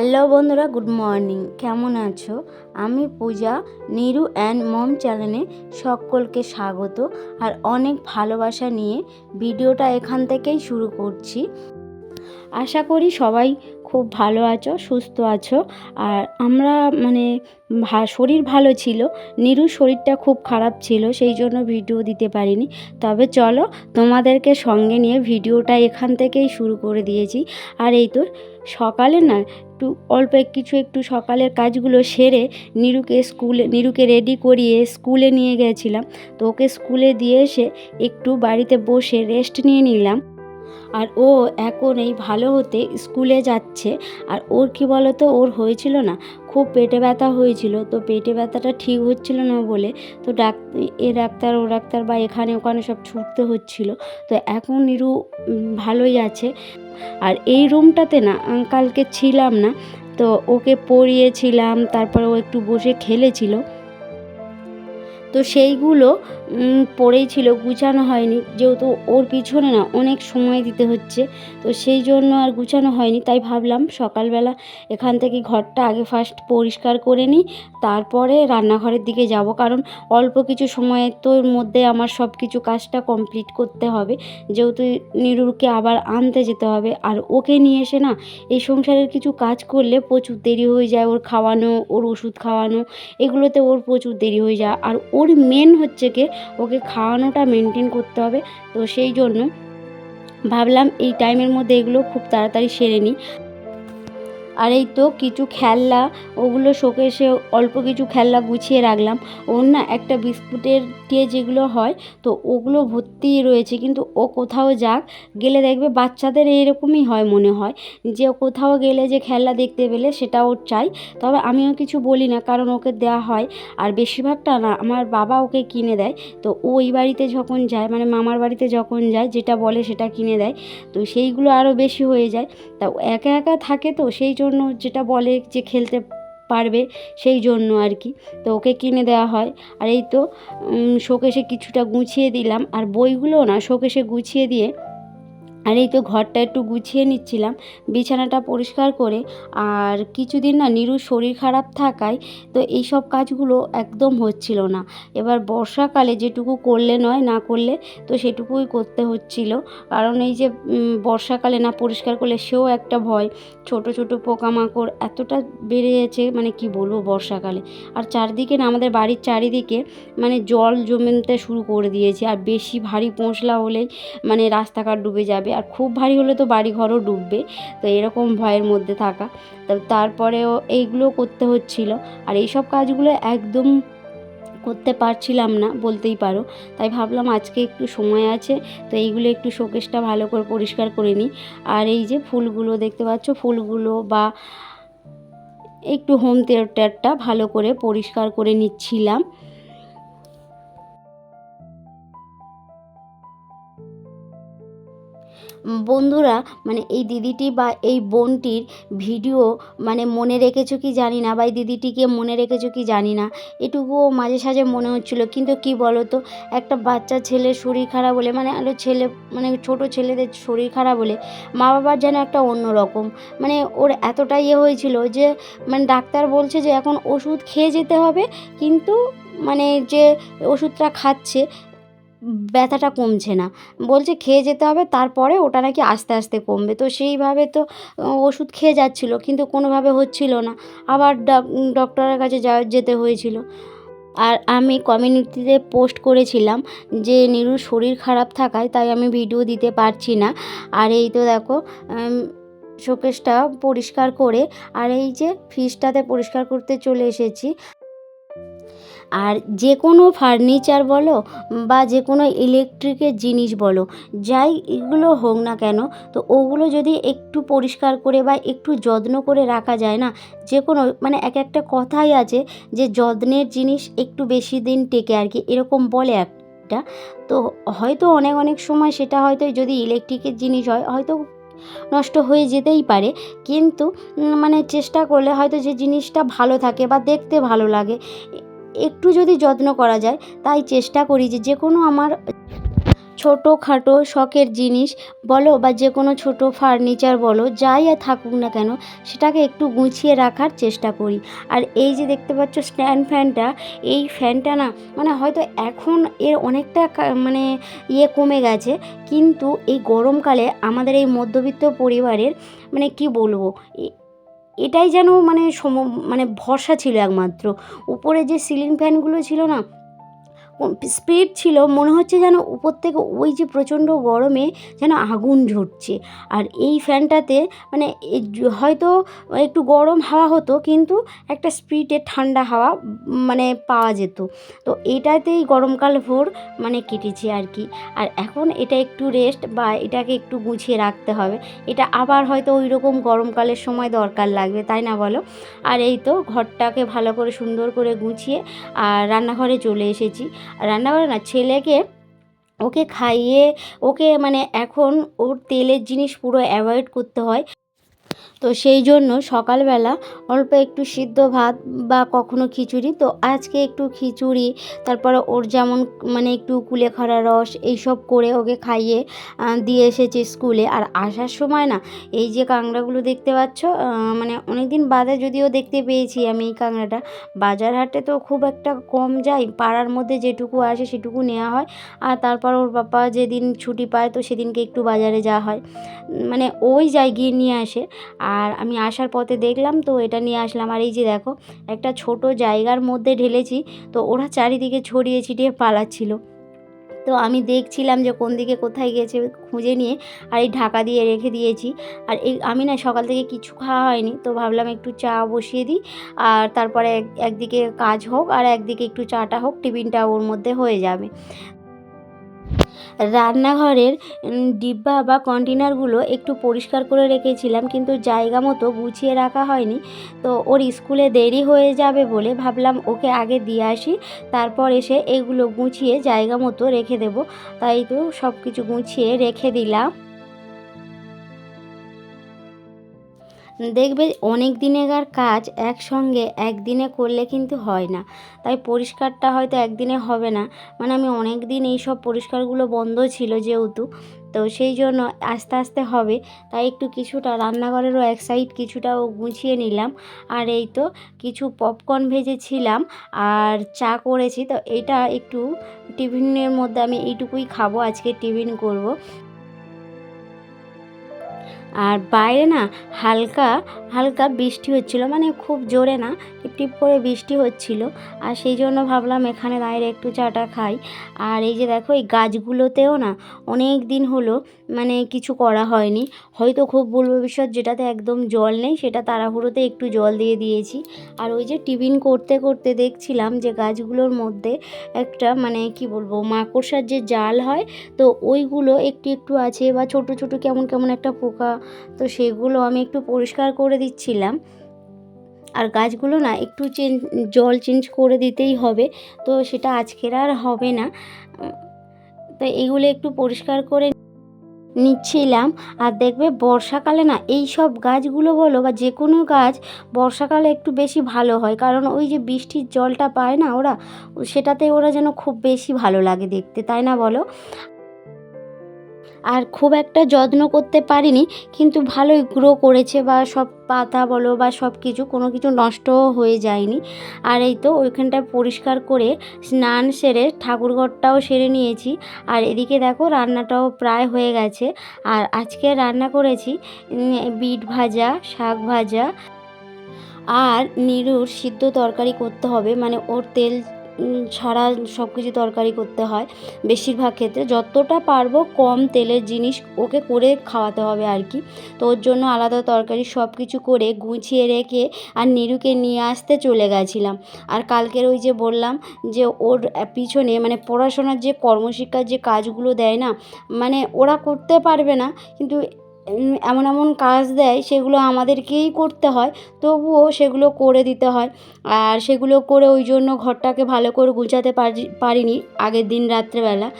Hello বন্ধুরা, good morning. কেমন আছো? আমি পূজা, নিরু অ্যান্ড মম চ্যানেলে সকলকে স্বাগত আর অনেক ভালোবাসা নিয়ে ভিডিওটা এখান থেকেই শুরু করছি। আশা করি সবাই খুব ভালো আছো, সুস্থ আছো। আর আমরা মানে শরীর ভালো ছিল, নিরুর শরীরটা খুব খারাপ ছিল, সেই জন্য ভিডিও দিতে পারিনি। তবে চলো তোমাদেরকে সঙ্গে নিয়ে ভিডিওটা এখান থেকেই শুরু করে দিয়েছি। আর এই তো সকালে না একটু, অল্প কিছু একটু সকালের কাজগুলো সেরে নিরুকে স্কুলে, নিরুকে রেডি করিয়ে স্কুলে নিয়ে গেছিলাম। তো ওকে স্কুলে দিয়ে এসে একটু বাড়িতে বসে রেস্ট নিয়ে নিলাম। আর ও এখন এই ভালো হতে স্কুলে যাচ্ছে। আর ওর কি বলো তো ওর হয়েছিল না, খুব পেটে ব্যথা হয়েছিল। তো পেটে ব্যথাটা ঠিক হচ্ছিল না বলে তো ডাক, এ ডাক্তার, ও ডাক্তার বা এখানে ওখানে সব ছুটতে হচ্ছিল। তো এখন নিরু ভালোই আছে। আর এই রুমটাতে না কালকে ছিলাম না। তো ওকে পড়িয়েছিলাম, তারপরে ও একটু বসে খেলেছিল। তো সেইগুলো পড়েই ছিল, গুছানো হয়নি। যেহেতু ওর পিছনে না অনেক সময় দিতে হচ্ছে, তো সেই জন্য আর গুছানো হয়নি। তাই ভাবলাম সকালবেলা এখান থেকে ঘরটা আগে ফার্স্ট পরিষ্কার করে নিই, তারপরে রান্নাঘরের দিকে যাব। কারণ অল্প কিছু সময়ের তোর মধ্যে আমার সব কিছু কাজটা কমপ্লিট করতে হবে। যেহেতু নিরুরকে আবার আনতে যেতে হবে, আর ওকে নিয়ে এসে না এই সংসারের কিছু কাজ করলে প্রচুর দেরি হয়ে যায়। ওর খাওয়ানো, ওর ওষুধ খাওয়ানো, এগুলোতে ওর প্রচুর দেরি হয়ে যায়। আর ওর মেন হচ্ছে কি? ওকে খাওয়ানোটা মেনটেন করতে হবে। তো সেই জন্য ভাবলাম এই টাইমের মধ্যে এগুলো খুব তাড়াতাড়ি সেরে নিই। আর এই তো কিছু খেলনা, ওগুলো শোকেসে অল্প কিছু খেলনা গুছিয়ে রাখলাম। ওর না একটা বিস্কুটের দিয়ে যেগুলো হয়, তো ওগুলো ভর্তি রয়েছে। কিন্তু ও কোথাও যাক, গেলে দেখবে বাচ্চাদের এইরকমই হয় মনে হয়, যে কোথাও গেলে যে খেলা দেখতে পেলে সেটা ওর চাই। তবে আমিও কিছু বলি না, কারণ ওকে দেওয়া হয়। আর বেশিরভাগটা না, আমার বাবা ওকে কিনে দেয়। তো ওই বাড়িতে যখন যায় মানে মামার বাড়িতে যখন যায়, যেটা বলে সেটা কিনে দেয়। তো সেইগুলো আরও বেশি হয়ে যায়। তা একা একা থাকে তো, সেই জন্য যেটা বলে যে খেলতে পারবে সেই জন্য আর কি। তো ওকে কিনে দেওয়া হয়। আর এই তো শোকেসে কিছুটা গুছিয়ে দিলাম। আর বইগুলো না, শোকেসে গুছিয়ে দিয়ে আর এই তো ঘরটা একটু গুছিয়ে নিচ্ছিলাম, বিছানাটা পরিষ্কার করে। আর কিছুদিন না নিরুর শরীর খারাপ থাকায় তো এই সব কাজগুলো একদম হচ্ছিল না। এবার বর্ষাকালে যেটুকু করলে নয়, না করলে তো সেটুকুই করতে হচ্ছিল। কারণ এই যে বর্ষাকালে না পরিষ্কার করলে সেও একটা ভয়। ছোট ছোট পোকামাকড় এতটা বেড়ে গেছে মানে কি বলব বর্ষাকালে। আর চারদিকে না আমাদের বাড়ির চারিদিকে মানে জল জমতে শুরু করে দিয়েছে। আর বেশি ভারী পৌঁছলা হলেই মানে রাস্তাঘাট ডুবে যাবে। আর খুব ভারী হলে তো বাড়ি ঘরও ডুববে, তো এরকম ভয়ের মধ্যে থাকা। তো তারপরেও এইগুলো করতে হচ্ছিল। আর এইসব কাজগুলো একদম করতে পারছিলাম না, বলতেই পারো। তাই ভাবলাম আজকে একটু সময় আছে, তো এইগুলো একটু শোকেসটা ভালো করে পরিষ্কার করে নিই। আর এই যে ফুলগুলো দেখতে পাচ্ছ, ফুলগুলো বা একটু হোম থিয়েটারটা ভালো করে পরিষ্কার করে নিচ্ছিলাম। বন্ধুরা মানে এই দিদিটি বা এই বোনটির ভিডিও মানে মনে রেখেছো কি জানি না বা এই দিদিটিকে মনে রেখেছো কি জানি না, এটুকুও মাঝে সাঝে মনে হচ্ছিল। কিন্তু কি বলো তো একটা বাচ্চা ছেলের শরীর খারাপ বলে মানে আরও ছেলে মানে ছোট ছেলেদের শরীর খারাপ বলে মা বাবার যেন একটা অন্য রকম। মানে ওর এতটা ইয়ে হয়েছিল যে মানে ডাক্তার বলছে যে এখন ওষুধ খেয়ে যেতে হবে, কিন্তু মানে যে ওষুধটা খাচ্ছে ব্যথাটা কমছে না। বলছে খেয়ে যেতে হবে, তারপরে ওটা নাকি আস্তে আস্তে কমবে। তো সেইভাবে তো ওষুধ খেয়ে যাচ্ছিল, কিন্তু কোনোভাবে হচ্ছিল না। আবার ডক্টরের কাছে যা, যেতে হয়েছিল। আর আমি কমিউনিটিতে পোস্ট করেছিলাম যে, নিরুর শরীর খারাপ থাকায় তাই আমি ভিডিও দিতে পারছি না। আর এই তো দেখো শোকেসটা পরিষ্কার করে, আর এই যে ফ্রিজটাতে পরিষ্কার করতে চলে এসেছি। আর যে কোনো ফার্নিচার বলো বা যে কোনো ইলেকট্রিকের জিনিস বলো, যাই এগুলো হোক না কেন, তো ওগুলো যদি একটু পরিষ্কার করে বা একটু যত্ন করে রাখা যায় না, যে কোনো মানে এক একটা কথাই আছে যে যত্নের জিনিস একটু বেশি দিন টেকে আর কি, এরকম বলে একটা। তো হয়তো অনেক অনেক সময় সেটা হয়তো যদি ইলেকট্রিকের জিনিস হয়, হয়তো নষ্ট হয়ে যেতেই পারে, কিন্তু মানে চেষ্টা করলে হয়তো যে জিনিসটা ভালো থাকে বা দেখতে ভালো লাগে একটু যদি যত্ন করা যায়, তাই চেষ্টা করি যে যে কোনো আমার ছোটোখাটো শখের জিনিস বলো বা যে কোনো ছোটো ফার্নিচার বলো, যাই আর থাকুক না কেন, সেটাকে একটু গুছিয়ে রাখার চেষ্টা করি। আর এই যে দেখতে পাচ্ছ স্ট্যান্ড ফ্যানটা, এই ফ্যানটা না মানে হয়তো এখন এর অনেকটা মানে ইয়ে কমে গেছে, কিন্তু এই গরমকালে আমাদের এই মধ্যবিত্ত পরিবারের মানে কি বলব এটাই যেন মানে সম মানে ভরসা ছিল একমাত্র। উপরে যে সিলিং ফ্যানগুলো ছিল না স্পিড ছিল, মনে হচ্ছে যেন উপর থেকে ওই যে প্রচণ্ড গরমে যেন আগুন ঝরছে। আর এই ফ্যানটাতে মানে হয়তো একটু গরম হাওয়া হতো, কিন্তু একটা স্পিডে ঠান্ডা হাওয়া মানে পাওয়া যেত। তো এটাতেই গরমকাল ভোর মানে কেটেছে আর কি। আর এখন এটা একটু রেস্ট বা এটাকে একটু গুছিয়ে রাখতে হবে। এটা আবার হয়তো ওই রকম গরমকালের সময় দরকার লাগবে, তাই না বলো? আর এই তো ঘরটাকে ভালো করে সুন্দর করে গুছিয়ে, আর রান্নাঘরে চলে এসেছি। আর রান্নাঘরে না, ছেলেকে ওকে খাইয়ে, ওকে মানে এখন ওর তেলের জিনিস পুরো অ্যাভয়েড করতে হয়। তো সেই জন্য সকালবেলা অল্প একটু সিদ্ধ ভাত বা কখনো খিচুড়ি। তো আজকে একটু খিচুড়ি, তারপরে ওর যেমন মানে একটু কুলেখাড়া রস এইসব করে ওকে খাইয়ে দিয়ে এসেছি স্কুলে। আর আসার সময় না, এই যে কাঁকড়াগুলো দেখতে পাচ্ছ মানে অনেক দিন বাদে যদিও দেখতে পেয়েছি আমি এই কাঁকড়াটা, বাজার হাটে তো খুব একটা কম যায় পাড়ার মধ্যে যেটুকু আসে সেটুকু নেওয়া হয়। আর তারপর ওর বাবা যেদিন ছুটি পায় তো সেদিনকে একটু বাজারে যাওয়া হয়। মানে ওই যায় গিয়ে নিয়ে আসে। আর আমি আসার পথে দেখলাম তো এটা নিয়ে আসলাম। আর এই যে দেখো, একটা ছোট জায়গার মধ্যে ঢেলেছি, তো ওরা চারিদিকে ছড়িয়ে ছিটিয়ে পালাচ্ছিল। তো আমি দেখছিলাম যে কোন দিকে কোথায় গেছে খুঁজে নিয়ে, আর এই ঢাকা দিয়ে রেখে দিয়েছি। আর এই, আমি না সকাল থেকে কিছু খাওয়া হয়নি, তো ভাবলাম একটু চা বসিয়ে দিই। আর তারপরে এক- একদিকে কাজ হোক আর একদিকে একটু চাটা হোক, টিফিনটা ওর মধ্যে হয়ে যাবে। রান্নাঘরের ডিব্বা বা কন্টেনারগুলো একটু পরিষ্কার করে রেখেছিলাম, কিন্তু জায়গা মতো গুছিয়ে রাখা হয়নি। তো ওর স্কুলে দেরি হয়ে যাবে বলে ভাবলাম ওকে আগে দিয়ে আসি, তারপর এসে এগুলো গুছিয়ে জায়গা মতো রেখে দেব। তাই তো সব কিছু গুছিয়ে রেখে দিলাম। দেখবে অনেক দিনেকার কাজ একসঙ্গে একদিনে করলে কিন্তু হয় না। তাই পরিষ্কারটা হয়তো একদিনে হবে না। মানে আমি অনেক দিন এই সব পরিষ্কারগুলো বন্ধ ছিল যেহেতু, তো সেই জন্য আস্তে আস্তে হবে। তাই একটু কিছুটা রান্নাঘরেরও এক সাইড কিছুটাও গুছিয়ে নিলাম। আর এই তো কিছু পপকর্ন ভেজেছিলাম আর চা করেছি। তো এটা একটু টিফিনের মধ্যে আমি এইটুকুই খাব, আজকে টিফিন করব। আর বাইরে না হালকা হালকা বৃষ্টি হচ্ছিল মানে খুব জোরে না টিপ করে বৃষ্টি হচ্ছিল, আর সেই জন্য ভাবলাম এখানে দাঁড়িয়ে একটু চাটা খাই। আর এই যে দেখো, এই গাছগুলোতেও না অনেক দিন হলো মানে কিছু করা হয়নি। হয়তো খুব ভুল ভবিষ্যৎ যেটাতে একদম জল নেই, সেটা তাড়াহুড়োতে একটু জল দিয়ে দিয়েছি। আর ওই যে টিফিন করতে করতে দেখছিলাম যে গাছগুলোর মধ্যে একটা মানে কি বলব, মাকড়সার যে জাল হয়, তো ওইগুলো একটু একটু আছে, বা ছোট ছোট কেমন কেমন একটা পোকা, তো সেগুলো আমি একটু পরিষ্কার করে দিচ্ছিলাম। আর গাছগুলো না একটু চেঞ্জ জল চেঞ্জ করে দিতেই হবে। তো সেটা আজকের আর হবে না। তো এগুলো একটু পরিষ্কার করে নিচ্ছিলাম। আর দেখবে বর্ষাকালে না এই সব গাছগুলো বলো বা যে কোনো গাছ বর্ষাকালে একটু বেশি ভালো হয়। কারণ ওই যে বৃষ্টির জলটা পায় না ওরা, সেটাতে ওরা যেন খুব বেশি ভালো লাগে দেখতে, তাই না বলো? আর খুব একটা যত্ন করতে পারিনি, কিন্তু ভালোই গ্রো করেছে বা সব পাতা বলো বা সব কিছু, কোনো কিছু নষ্টও হয়ে যায়নি। আর এই তো ওইখানটা পরিষ্কার করে স্নান সেরে ঠাকুরঘরটাও সেরে নিয়েছি। আর এদিকে দেখো রান্নাটাও প্রায় হয়ে গেছে। আর আজকে রান্না করেছি বিট ভাজা, শাক ভাজা। আর নিরুর সিদ্ধ তরকারি করতে হবে মানে ওর তেল ছাড়া সব কিছু তরকারি করতে হয়। বেশিরভাগ ক্ষেত্রে যতটা পারব কম তেলের জিনিস ওকে করে খাওয়াতে হবে আর কি। তো ওর জন্য আলাদা তরকারি সব কিছু করে গুছিয়ে রেখে আর নিরুকে নিয়ে আসতে চলে গেছিলাম। আর কালকের ওই যে বললাম যে ওর পিছনে মানে পড়াশোনার যে কর্মশিক্ষার যে কাজগুলো দেয় না মানে ওরা করতে পারবে না। কিন্তু এমন এমন কাজ দেয়, সেগুলো আমাদেরকেই করতে হয়, তবুও সেগুলো করে দিতে হয়। আর সেগুলো করে ওই জন্য ঘরটাকে ভালো করে গুছাতে পারি পারিনি আগের দিন রাত্রেবেলা।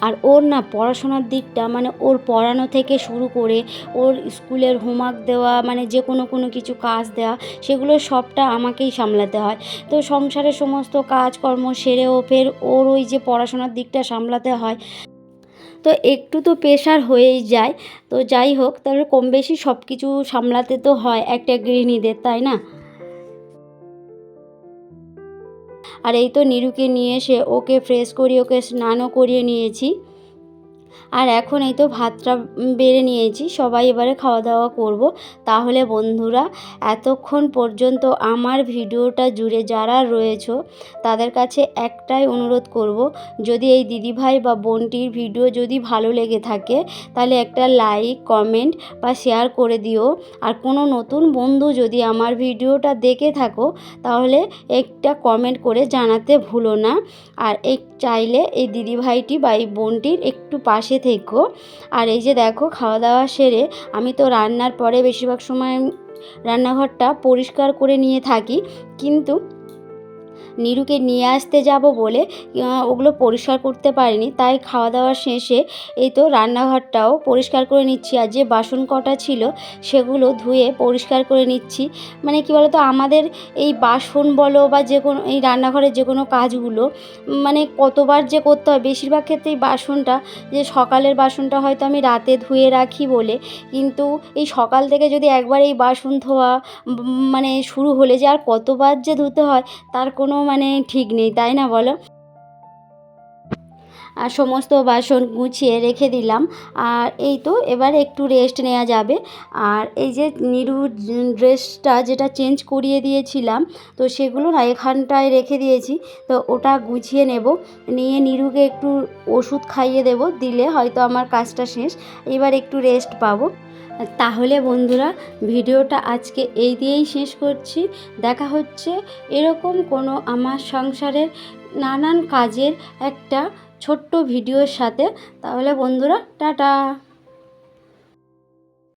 আর ওর না পড়াশোনার দিকটা মানে ওর পড়ানো থেকে শুরু করে, ওর স্কুলের হোমওয়ার্ক দেওয়া মানে যে কোনো কোনো কিছু কাজ দেওয়া, সেগুলো সবটা আমাকেই সামলাতে হয়। তো সংসারের সমস্ত কাজকর্ম সেরেও ফের ওর ওই যে পড়াশোনার দিকটা সামলাতে হয় তো একটু তো প্রেশার হয়েই যায়। তো যাই হোক, তাহলে কম বেশি সব কিছু সামলাতে তো হয়, একটা গৃহিণীদের, তাই না? আর এই তো নিরুকে নিয়ে এসে ওকে ফ্রেশ করিয়ে, ওকে স্নানও করিয়ে নিয়েছি। আর এখন এই তো ভাতটা বেড়ে নিয়েছি, সবাই এবারে খাওয়া দাওয়া করব। তাহলে বন্ধুরা, এতক্ষণ পর্যন্ত আমার ভিডিওটা জুড়ে যারা রয়েছো, তাদের কাছে একটাই অনুরোধ করব, যদি এই দিদিভাই বা বোনটির ভিডিও যদি ভালো লেগে থাকে, তাহলে একটা লাইক, কমেন্ট বা শেয়ার করে দিও। আর কোনো নতুন বন্ধু যদি আমার ভিডিওটা দেখে থাকো, তাহলে একটা কমেন্ট করে জানাতে ভুলো না। আর এই চাইলে এই দিদিভাইটি বা এই বোনটির একটু পাশে থেকো। আর এই যে দেখো খাওয়া দাওয়া সেরে আমি তো রান্নার পরে বেশিরভাগ সময় রান্নাঘরটা পরিষ্কার করে নিয়ে থাকি। কিন্তু নিরুকে নিয়ে আসতে যাব বলে ওগুলো পরিষ্কার করতে পারিনি। তাই খাওয়া দাওয়া শেষে এই তো রান্নাঘরটাও পরিষ্কার করে নিচ্ছি। আর যে বাসন কটা ছিল সেগুলো ধুয়ে পরিষ্কার করে নিচ্ছি। মানে কি বলতো, আমাদের এই বাসন বলো বা যে কোনো, এই রান্নাঘরের যে কোনো কাজগুলো মানে কতবার যে করতে হয়, বেশিরভাগ ক্ষেত্রেই বাসনটা, যে সকালের বাসনটা হয়তো আমি রাতে ধুয়ে রাখি বলে, কিন্তু এই সকাল থেকে যদি একবার এই বাসন ধোয়া মানে শুরু হলে যে আর কতবার যে ধুতে হয়, তার কোনো মানে ঠিক নেই তাই না বলো? সমস্ত বাসন গুছিয়ে রেখে দিলাম। আর এই তো এবার একটু রেস্ট নেওয়া যাবে। আর এই যে নিরু ড্রেসটা যেটা চেঞ্জ করিয়ে দিয়েছিলাম, তো সেগুলো না এখানটায় রেখে দিয়েছি। তো ওটা গুছিয়ে নেব। নিয়ে নিরুকে একটু ওষুধ খাইয়ে দেব। দিলে হয়তো আমার কাজটা শেষ। এবার একটু রেস্ট পাবো। তাহলে বন্ধুরা, ভিডিওটা আজকে এই দিয়েই শেষ করছি। দেখা হচ্ছে এরকম কোনো আমার সংসারের নানান কাজের একটা ছোট্ট ভিডিওর সাথে তাহলে বন্ধুরা টাটা!